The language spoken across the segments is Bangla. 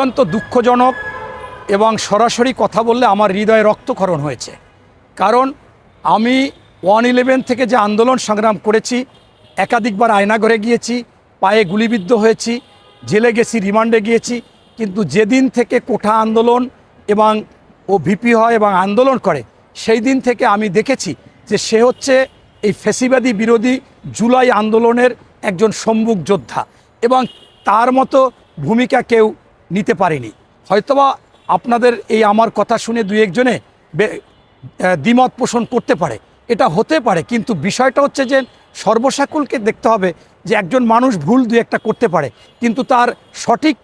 অত্যন্ত দুঃখজনক এবং সরাসরি কথা বললে আমার হৃদয়ে রক্তক্ষরণ হয়েছে। কারণ আমি ওয়ান ইলেভেন থেকে যে আন্দোলন সংগ্রাম করেছি, একাধিকবার আয়নাঘরে গিয়েছি, পায়ে গুলিবিদ্ধ হয়েছি, জেলে গেছি, রিমান্ডে গিয়েছি, কিন্তু যেদিন থেকে কোঠা আন্দোলন এবং ও ভিপি হয় এবং আন্দোলন করে, সেই দিন থেকে আমি দেখেছি যে সে হচ্ছে এই ফেসিবাদী বিরোধী জুলাই আন্দোলনের একজন সম্মুখ যোদ্ধা এবং তার মতো ভূমিকা কেউ নিতে পারেনি। হয়তোবা আপনাদের এই আমার কথা শুনে দুই একজনে দ্বিমত পোষণ করতে পারে। এটা হতে পারে, কিন্তু বিষয়টা হচ্ছে যে সর্বসাকুলকে দেখতে হবে যে একজন মানুষ ভুল দুই একটা করতে পারে, কিন্তু তার সঠিক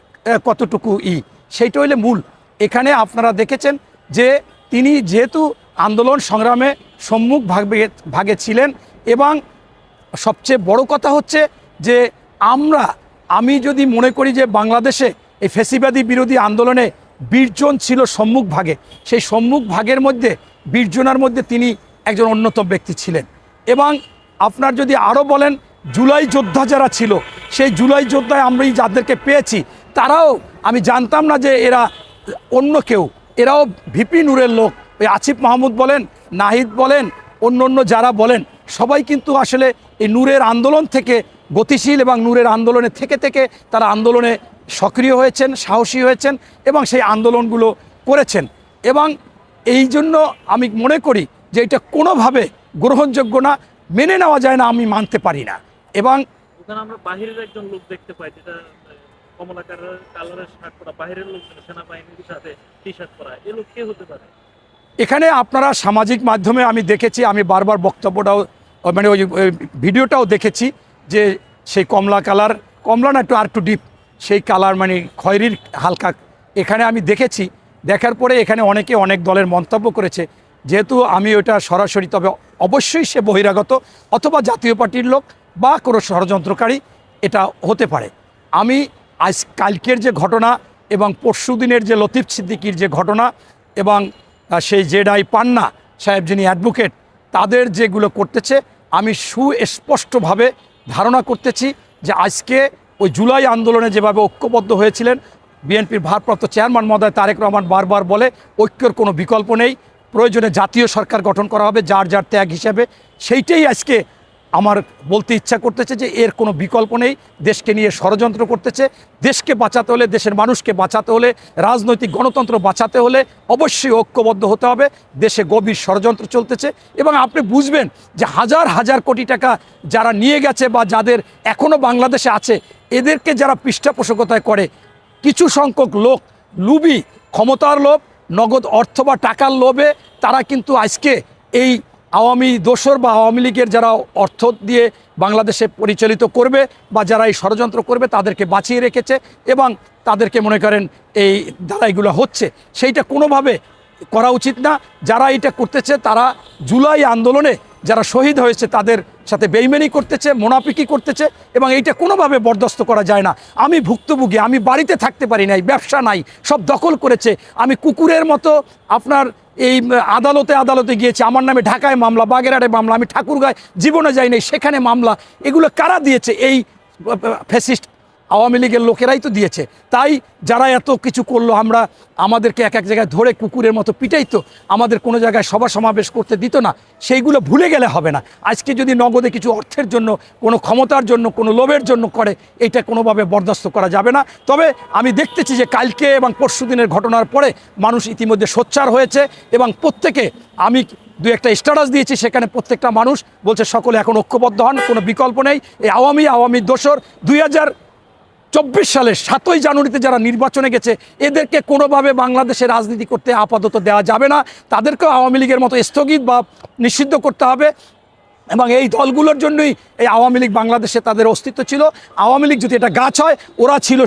কতটুকু ই, সেইটা হইলে মূল। এখানে আপনারা দেখেছেন যে তিনি যেহেতু আন্দোলন সংগ্রামে সম্মুখ ভাগে ভাগে ছিলেন এবং সবচেয়ে বড় কথা হচ্ছে যে আমরা, আমি যদি মনে করি যে বাংলাদেশে এই ফেসিবাদী বিরোধী আন্দোলনে বীরজন ছিল সম্মুখ ভাগে। সেই সম্মুখ ভাগের মধ্যে বীরজনার মধ্যে তিনি একজন অন্যতম ব্যক্তি ছিলেন। এবং আপনার যদি আরও বলেন, জুলাই যোদ্ধা যারা ছিল, সেই জুলাই যোদ্ধায় আমরা যাদেরকে পেয়েছি, তারাও আমি জানতাম না যে এরা অন্য কেউ। এরাও ভিপি নূরের লোক। ওই আসিফ মাহমুদ বলেন, নাহিদ বলেন, অন্য অন্য যারা বলেন, সবাই কিন্তু আসলে এই নূরের আন্দোলন থেকে গতিশীল এবং নূরের আন্দোলনে থেকে থেকে তারা আন্দোলনে সক্রিয় হয়েছেন সাহসী হয়েছেন এবং সেই আন্দোলনগুলো করেছেন। এবং এই জন্য আমি মনে করি যে এটা কোনোভাবে গ্রহণযোগ্য না মেনে নেওয়া যায় না আমি মানতে পারি না। এবং আমরা বাহিরের একজন লোক দেখতে পাই যেটা কমলা কালারের কালারের শার্ট পরা বাহিরের লোক সেনাবাহিনীর সাথে টি শার্ট পরা এ লোক কে হতে পারে? এখানে আপনারা সামাজিক মাধ্যমে আমি দেখেছি আমি বারবার বক্তব্যটাও মানে ওই ভিডিওটাও দেখেছি যে সেই কমলা কালার কমলা না একটু আর একটু ডিপ সেই কালার মানে খয়েরির হালকা। এখানে আমি দেখেছি, দেখার পরে এখানে অনেকে অনেক দলের মন্তব্য করেছে, যেহেতু আমি ওটা সরাসরি, তবে অবশ্যই সে বহিরাগত অথবা জাতীয় পার্টির লোক বা কোনো ষড়যন্ত্রকারী এটা হতে পারে। আমি আজ কালকের যে ঘটনা এবং পরশুদিনের যে লতিফ সিদ্দিকির যে ঘটনা এবং সেই জেডাই পান্না সাহেব যিনি অ্যাডভোকেট, তাদের যেগুলো করতেছে, আমি সুস্পষ্টভাবে ধারণা করতেছি যে আজকে ওই জুলাই আন্দোলনে যেভাবে ঐক্যবদ্ধ হয়েছিলেন, বিএনপির ভারপ্রাপ্ত চেয়ারম্যান মহোদয় তারেক রহমান বারবার বলে, ঐক্যর কোনো বিকল্প নেই, প্রয়োজনে জাতীয় সরকার গঠন করা হবে যার যার ত্যাগ হিসাবে। সেইটাই আজকে আমার বলতে ইচ্ছা করতেছে যে এর কোনো বিকল্প নেই, দেশকে নিয়ে ষড়যন্ত্র করতেছে। দেশকে বাঁচাতে হলে, দেশের মানুষকে বাঁচাতে হলে, রাজনৈতিক গণতন্ত্র বাঁচাতে হলে অবশ্যই ঐক্যবদ্ধ হতে হবে। দেশে গভীর ষড়যন্ত্র চলতেছে এবং আপনি বুঝবেন যে হাজার হাজার কোটি টাকা যারা নিয়ে গেছে বা যাদের এখনও বাংলাদেশে আছে এদেরকে যারা পৃষ্ঠপোষকতায় করে, কিছু সংখ্যক লোক লুবি, ক্ষমতার লোভ, নগদ অর্থ বা টাকার লোভে, তারা কিন্তু আজকে এই আওয়ামী দোসর বা আওয়ামী লীগের যারা অর্থ দিয়ে বাংলাদেশে পরিচালিত করবে বা যারা এই ষড়যন্ত্র করবে, তাদেরকে বাঁচিয়ে রেখেছে এবং তাদেরকে মনে করেন এই দ্বারা হচ্ছে। সেইটা কোনোভাবে করা উচিত না। যারা এটা করতেছে, তারা জুলাই আন্দোলনে যারা শহীদ হয়েছে তাদের সাথে বেইমেনি করতেছে, মোনাফিকি করতেছে এবং এইটা কোনোভাবে বরদাস্ত করা যায় না। আমি ভুক্তভোগী, আমি বাড়িতে থাকতে পারি নাই, ব্যবসা নাই, সব দখল করেছে। আমি কুকুরের মতো আপনার এই আদালতে আদালতে গিয়েছি, আমার নামে ঢাকায় মামলা, বাগেরহাটে মামলা, আমি ঠাকুরগাঁয় জীবনে যাই নাই, সেখানে মামলা। এগুলো কারা দিয়েছে? এই ফ্যাসিস্ট আওয়ামী লীগের লোকেরাই তো দিয়েছে। তাই যারা এত কিছু করল, আমরা আমাদেরকে এক এক জায়গায় ধরে কুকুরের মতো পিটাইতো, আমাদের কোনো জায়গায় সভা সমাবেশ করতে দিত না, সেইগুলো ভুলে গেলে হবে না। আজকে যদি নগদে কিছু অর্থের জন্য, কোনো ক্ষমতার জন্য, কোনো লোভের জন্য করে, এটা কোনোভাবে বরদাস্ত করা যাবে না। তবে আমি দেখতেছি যে কালকে এবং পরশু দিনের ঘটনার পরে মানুষ ইতিমধ্যে সোচ্চার হয়েছে এবং প্রত্যেকে, আমি দু একটা স্ট্যাটাস দিয়েছি, সেখানে প্রত্যেকটা মানুষ বলছে, সকলে এখন ঐক্যবদ্ধ হন, কোনো বিকল্প নেই। এই আওয়ামী আওয়ামী দোসর দুই হাজার চব্বিশ সালে সাতই জানুয়ারিতে যারা নির্বাচনে গেছে, এদেরকে কোনোভাবে বাংলাদেশে রাজনীতি করতে আপাতত দেওয়া যাবে না। তাদেরকেও আওয়ামী লীগের মতো স্থগিত বা নিষিদ্ধ করতে হবে। এবং এই দলগুলোর জন্যই এই আওয়ামী লীগ বাংলাদেশে তাদের অস্তিত্ব ছিল। আওয়ামী লীগ যদি এটা গাছ হয়, ওরা ছিল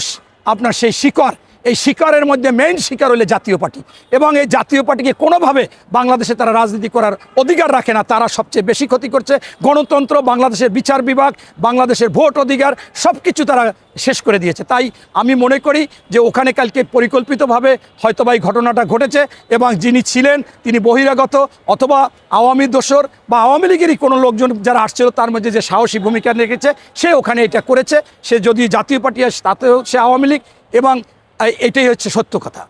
আপনার সেই শিকড়। এই শিকারের মধ্যে মেইন শিকার হলে জাতীয় পার্টি। এবং এই জাতীয় পার্টিকে কোনোভাবে বাংলাদেশে তারা রাজনীতি করার অধিকার রাখে না, তারা সবচেয়ে বেশি ক্ষতি করছে। গণতন্ত্র, বাংলাদেশের বিচার বিভাগ, বাংলাদেশের ভোট অধিকার সব কিছু তারা শেষ করে দিয়েছে। তাই আমি মনে করি যে ওখানে কালকে পরিকল্পিতভাবে হয়তোবা এই ঘটনাটা ঘটেছে এবং যিনি ছিলেন তিনি বহিরাগত অথবা আওয়ামী দোসর বা আওয়ামী লীগেরই কোনো লোকজন যারা আসছিল তার মধ্যে যে সাহসী ভূমিকা রেখেছে, সে ওখানে এটা করেছে। সে যদি জাতীয় পার্টি আসে, তাতেও সে আওয়ামী লীগ এবং এটাই হচ্ছে সত্য কথা।